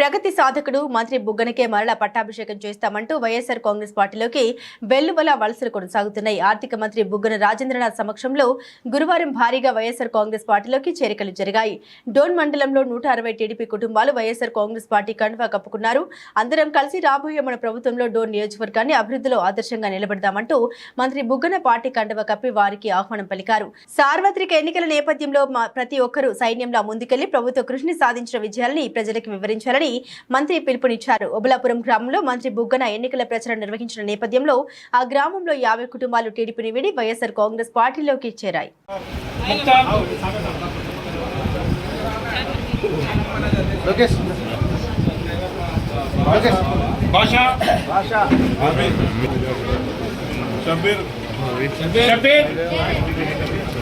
ప్రగతి సాధకుడు మంత్రి బుగ్గనకే మరల పట్టాభిషేకం చేస్తామంటూ వైఎస్ఆర్ కాంగ్రెస్ పార్టీలోకి వెల్లువల వలసలు కొనసాగుతున్నాయి. ఆర్థిక మంత్రి బుగ్గన రాజేంద్రనాథ్ సమక్షంలో గురువారం భారీగా వైఎస్ఆర్ కాంగ్రెస్ పార్టీలోకి చేరికలు జరిగాయి. డోన్ మండలంలో నూట అరవై టీడీపీ కుటుంబాలు వైఎస్ఆర్ కాంగ్రెస్ పార్టీ కండువా కప్పుకున్నారు. అందరం కలిసి రాబోయే మన ప్రభుత్వంలో డోన్ నియోజకవర్గాన్ని అభివృద్ధిలో ఆదర్శంగా నిలబెడదామంటూ మంత్రి బుగ్గన పార్టీ కండువా కప్పి వారికి ఆహ్వానం పలికారు. సార్వత్రిక ఎన్నికల నేపథ్యంలో మా- ప్రతి ఒక్కరూ సైన్యంలో ముందుకెళ్ళి ప్రభుత్వ కృషిని సాధించిన విజయాలని ప్రజలకు వివరించాలని మంత్రి పిలుపునిచ్చారు. ఒబలాపురం గ్రామంలో మంత్రి బుగ్గన ఎన్నికల ప్రచారం నిర్వహించిన నేపథ్యంలో ఆ గ్రామంలో యాభై కుటుంబాలు టీడీపీని వీడి వైఎస్ఆర్ కాంగ్రెస్ పార్టీలోకి చేరాయి. లోకేష్. లోకేష్. భాషా. భాష. షబీర్ షబీర్